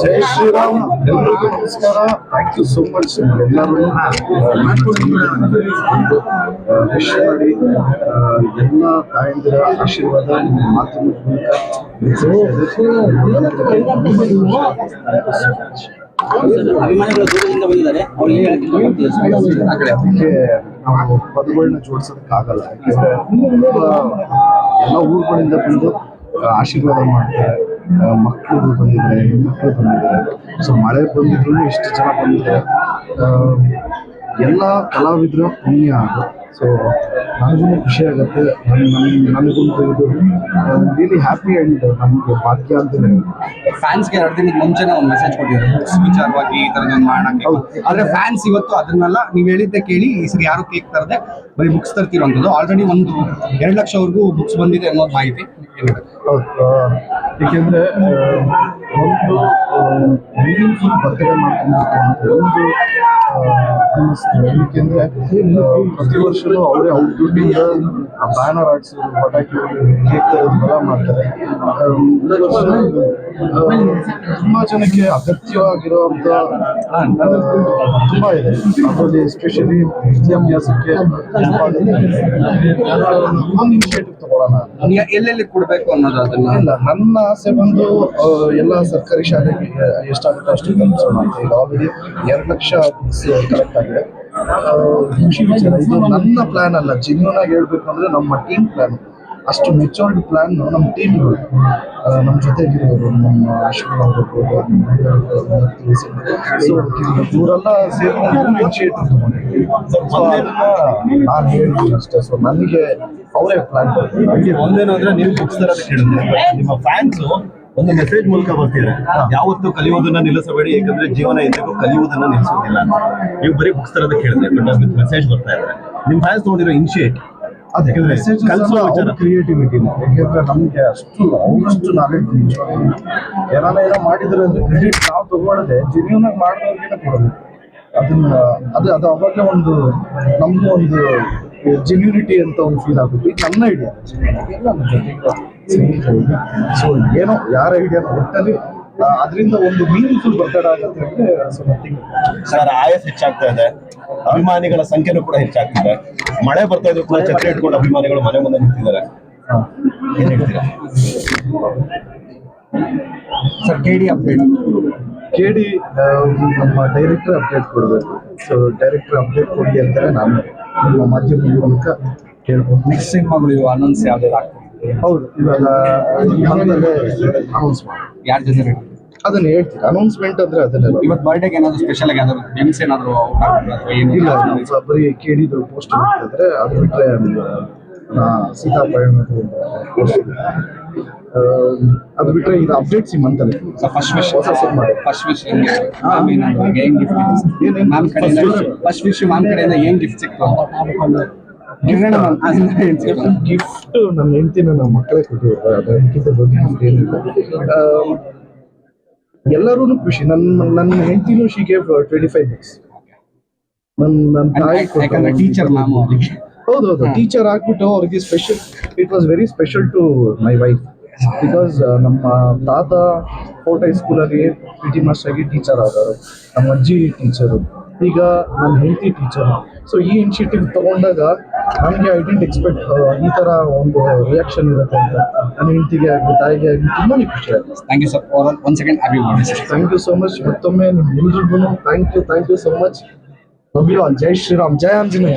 ಜೈ ಶ್ರೀರಾಮ್ ಎಲ್ರಿಗೂ ನಮಸ್ಕಾರ thank you so much ಎಲ್ಲರೂ ವಿಶ್ ಮಾಡಿ ಆ, ಎಲ್ಲ ತಾಯಂದಿರ ಆಶೀರ್ವಾದ ನಿಮ್ಮ ಮಾತಿನ ಪದಗಳನ್ನ ಜೋಡಿಸೋದಕ್ಕಾಗಲ್ಲ. ಯಾಕೆಂದ್ರೆ ಎಲ್ಲ ಊರುಗಳಿಂದ ಬಂದು ಆಶೀರ್ವಾದ ಮಾಡ್ತಾರೆ. ಮಕ್ಕಳು ಬಂದಿದ್ದಾರೆ, ಹೆಣ್ಮಕ್ಳು ಬಂದಿದ್ದಾರೆ. ಸೊ ಮಳೆ ಬಂದಿದ್ರು ಇಷ್ಟು ಜನ ಬಂದಿದ್ದಾರೆ. ಎಲ್ಲ ಕಲಾವಿದರು ಪುಣ್ಯ ಅದು. ಸೊ ನನಗೂ ಖುಷಿ ಆಗುತ್ತೆ. ನನ್- ನನಗೊಂದು ಇದು. ರಿಯಲಿ ಹ್ಯಾಪಿ ಆ್ಯಂಡ್ ನಮಗೆ ಭಾಗ್ಯ ಅಂತ. ಫ್ಯಾನ್ಸ್ಗೆ ಎರಡು ದಿನದ ಮುಂಚೆನೇ ಒಂದು ಮೆಸೇಜ್ ಕೊಟ್ಟಿದ್ದಾರೆ ವಿಚಾರವಾಗಿ ಈ ನಾನು ಮಾಡೋಕ್ಕೆ ಆದರೆ ಫ್ಯಾನ್ಸ್ ಇವತ್ತು ಅದನ್ನೆಲ್ಲ ನೀವು ಹೇಳಿದ್ದೆ ಕೇಳಿ ಈ ಸರಿ ಯಾರು ಕೇಕ್ ತರದೆ ಬರೀ ಬುಕ್ಸ್ ತರ್ತಿರೋಂಥದ್ದು. ಆಲ್ರೆಡಿ ಒಂದು ಎರಡು ಲಕ್ಷವರೆಗೂ ಬುಕ್ಸ್ ಬಂದಿದೆ ಅನ್ನೋದು ಮಾಹಿತಿ ಏಕೆಂದರೆ ಒಂದು ಮೀನಿಂಗ್ಫುಲ್ ಬರ್ತಡೇ ಮಾಡ್ತೀನಿ ಒಂದು ಆ, ಅನ್ನಿಸ್ತು ಪ್ರತಿ ವರ್ಷನೂ ಅವರೇ ಅವ್ರ ದುಡ್ಡಿಂದ ಬ್ಯಾನರ್ ಹಾಕ್ಸೋದು ಪಟಾಕಿ ಕೇಕ್ ಎಲ್ಲ ಮಾಡ್ತಾರೆ ಆ, ಆ, ತುಂಬಾ ಜನಕ್ಕೆ ಅಗತ್ಯವಾಗಿರುವಂತ ಆ, ತುಂಬಾ ಇದೆ ಅದರಲ್ಲಿ ಎಸ್ಪೆಷಲಿ ವಿದ್ಯಾಭ್ಯಾಸಕ್ಕೆ. ಆ, ಒಂದು ಇನಿಷಿಯೇಟಿವ್ ತಗೊಳ್ಳೋಣ. ಎಲ್ಲೆಲ್ಲಿ ಕೊಡಬೇಕು ಅನ್ನೋದು ಅದನ್ನ ಇಲ್ಲ ನನ್ನ ಆಸೆ ಬಂದು ಆ, ಎಲ್ಲ ಸರ್ಕಾರಿ ಶಾಲೆಗೆ ಎಷ್ಟಾಗುತ್ತೋ ಅಷ್ಟು ಕಲ್ಪಿಸೋಣ ಅಂತ ಈಗ ಆಲ್ರೆಡಿ ಎರಡು ಲಕ್ಷ ಕಲೆಕ್ಟ್ ವಿಚಾರ ಇದು ನನ್ನ ಪ್ಲಾನ್ ಅಲ್ಲ. ಜೆನ್ಯೂನ್ ಆಗಿ ಹೇಳ್ಬೇಕು ಅಂದ್ರೆ ನಮ್ಮ ಟೀಮ್ ಪ್ಲಾನ್ ಅಷ್ಟು ಮೆಚೂರ್ಡ್ ಪ್ಲಾನ್ ನಮ್ಮ ಟೀಮ್ ನಮ್ಮ ಜೊತೆಗಿರೋರು ನಮ್ಮ ಅಶ್ವಿನ್ ಆಗಿರ್ಬೋದು ಇವರೆಲ್ಲ ಸೇರ್ಕೊಂಡು ಇನಿಷಿಯೇಟಿವ್ ತಗೊಂಡಿದ್ದೀವಿ ನಾನು ಹೇಳ್ತೀನಿ ಅಷ್ಟೇ. ಸೊ ನನಗೆ ಅವರೇ ಪ್ಲಾನ್ ಒಂದೇನಂದ್ರೆ ಒಂದೇನು ಅಂದ್ರೆ ನೀವು ಬುಕ್ಸ್ ತರೋದಕ್ಕೆ ಹೇಳಿದ್ರೆ ನಿಮ್ಮ ಫ್ಯಾನ್ಸ್ ಒಂದು ಮೆಸೇಜ್ ಮೂಲಕ ಬರ್ತಿದ್ರೆ ಯಾವತ್ತೂ ಕಲಿಯೋದನ್ನ ನಿಲ್ಲಿಸಬೇಡಿ ಯಾಕಂದ್ರೆ ಜೀವನ ಎಂದಿಗೂ ಕಲಿಯುವುದನ್ನ ನಿಲ್ಲಿಸೋದಿಲ್ಲ ನೀವು ಬರೀ ಬುಕ್ಸ್ ತರದ ಕೇಳಿದ್ರೆ ಬಟ್ ವಿತ್ ಮೆಸೇಜ್ ಬರ್ತಾ ಇದ್ದಾರೆ ನಿಮ್ ಫ್ಯಾನ್ಸ್ ತಗೊಂಡಿರೋ ಇನಿಷಿಯೇಟಿವ್ ಅದೇ ಕಲ್ಸೋ ವಿಚಾರ. ಕ್ರಿಯೇಟಿವಿಟಿ ಯಾಕೆಂದ್ರೆ ನಮ್ಗೆ ಅಷ್ಟು ಅವರಷ್ಟು ನಾಲೆಡ್ಜ್ ಏನಾನ ಏನೋ ಮಾಡಿದ್ರೆ ಅಂದ್ರೆ ಕ್ರೆಡಿಟ್ ನಾವು ತಗೊಳ್ಳದೆ ಜೆನ್ಯೂನ್ ಆಗಿ ಮಾಡಿದವ್ರಿಗೆ ಕೊಡಬೇಕು ಅದನ್ನ ಅದು ಅದು ಅವಾಗ ಒಂದು ನಮ್ದು ಒಂದು ಜೆನ್ಯೂನಿಟಿ ಅಂತ ಒಂದು ಫೀಲ್ ಆಗುತ್ತೆ. ಇದು ನನ್ನ ಐಡಿಯಾ ಸೊ ಏನೋ ಯಾರ ಐಡಿಯಾ ಒಟ್ಟಲ್ಲಿ ಅದರಿಂದ ಒಂದು ಮೀನಿಂಗ್ಫುಲ್ ಬರ್ತಡ ಆಗುತ್ತೆ ಅಂದ್ರೆ ಸೊ ನಥಿಂಗ್ ಸರ್ ಆಯಸ್ ಹೆಚ್ಚಾಗ್ತಾ ಇದೆ. ಅಭಿಮಾನಿಗಳ ಸಂಖ್ಯೆನೂ ಕೂಡ ಹೆಚ್ಚಾಗ್ತಿದೆ. ಮಳೆ ಬರ್ತಾ ಇದ್ರು ಕೂಡ ಛತ್ರಿ ಇಟ್ಕೊಂಡು ಅಭಿಮಾನಿಗಳು ಮನೆ ಮುಂದೆ ನಿಂತಿದ್ದಾರೆ. ಏನ್ ಹೇಳ್ತೀರಾ? Sir K D update K D ನಮ್ಮ ಡೈರೆಕ್ಟರ್ ಅಪ್ಡೇಟ್ ಕೊಡಬೇಕು. ಸೊ ಡೈರೆಕ್ಟರ್ ಅಪ್ಡೇಟ್ ಕೊಡಿ ಅಂತಾರೆ ನಾನು. ನಿಮ್ಮ ಮಾಧ್ಯಮದ ಮೂಲಕ ಕೇಳ್ಬೋದು ನೆಕ್ಸ್ಟ್ ಸಿನಿಮಾಗಳು ಇವು ಅನೌನ್ಸ್ ಯಾವ್ದಾದ್ರು ಆಗ್ತದೆ ಹೌದು ಇವಾಗ ಅನೌನ್ಸ್ ಮಾಡಿ. ಯಾರ ಜೊತೆ? ಅದನ್ನ ಹೇಳ್ತೀನಿ ಅನೌನ್ಸ್ಮೆಂಟ್ ಅಂದ್ರೆ ಅದನ್ನೆಲ್ಲ ಇವತ್ತು ಬರ್ಡೇಗೆ ಏನಾದ್ರು ಸ್ಪೆಷಲ್ ಆಗಿ ಯಾವ್ದಾದ್ರು ಗೇಮ್ಸ್ ಏನಾದ್ರು ಅಥವಾ ಏನು? ಇಲ್ಲ ಬರೀ ಕೇಳಿದ್ರು ಪೋಸ್ಟ್ ಮಾಡ್ತಿದ್ರೆ ಅದು ಬಿಟ್ಟರೆ ಆ, ಸೀತಾಪಯಣದ್ದು ಅದು ಬಿಟ್ರೆ ಇದು ಅಪ್ಡೇಟ್ಸ್ ಈ ಮಂತಲ್ಲಿ ಫಸ್ಟ್ ವಿಶ್ ಹೊಸ ಸಿನಿಮಾ ಫಸ್ಟ್ ವಿಶ್ ಹೆಂಗೆ ಮ್ಯಾಮ್ ಏನ್ ಗಿಫ್ಟ್ ಏನೇನ್ ಮ್ಯಾಮ್ ಕಡೆಯಿಂದ ಫಸ್ಟ್ ವಿಶ್ ಮ್ಯಾಮ್ ಕಡೆಯಿಂದ ಏನ್ ಗಿಫ್ಟ್ ಸಿಕ್ತು? ಕಿರಣ ಗಿಫ್ಟ್ ನನ್ನ ಹೆಂಡತಿನ ನಮ್ಮ ಮಕ್ಕಳೇ ಕೊಟ್ಟಿದ್ದಾರೆ. ಅದಕ್ಕಿಂತ ದೊಡ್ಡ ಗಿಫ್ಟ್ ಏನಿಲ್ಲ. ಎಲ್ಲರೂ ಖುಷಿ. ನನ್ನ ನನ್ನ ಹೆಂಡತಿನೂ she gave twenty five books ನನ್ನ ನನ್ನ ತಾಯಿ ಯಾಕಂದ್ರೆ ಟೀಚರ್ ಮ್ಯಾಮ್ ಅವರಿಗೆ. ಹೌದು ಹೌದು ಟೀಚರ್ ಆಗ್ಬಿಟ್ಟು ಅವ್ರಿಗೆ special it was very special to my wife because ನಮ್ಮ ತಾತ ಫೋರ್ಟ್ ಹೈಸ್ಕೂಲಲ್ಲಿ ಪಿ ಟಿ ಮಾಸ್ಟರ್ ಆಗಿ ಟೀಚರ್ ಆದರು ನಮ್ಮ ಅಜ್ಜಿ ಟೀಚರು ಈಗ ನನ್ನ ಹೆಂಡತಿ ಟೀಚರು ಸೊ ಈ ಇನಿಷಿಯೇಟಿವ್ ತಗೊಂಡಾಗ ನನಗೆ ಐ ಡೆಂಟ್ ಎಕ್ಸ್ಪೆಕ್ಟ್ ಈ ಥರ ಒಂದು ರಿಯಾಕ್ಷನ್ ಇರುತ್ತೆ ಅಂತ. ನನ್ನ ಹೆಂಡತಿಗೆ ಆಗಲಿ ತಾಯಿಗೆ ಆಗಲಿ ತುಂಬಾ ಖುಷಿ ಆಯ್ತು thank you sir one second happy sir thank you so much ಮತ್ತೊಮ್ಮೆ ನಿಮ್ಮೆಲ್ರಿಗೂ thank you thank you so much all ಜೈ ಶ್ರೀರಾಮ್ ಜೈ ಆಂಜನೇಯ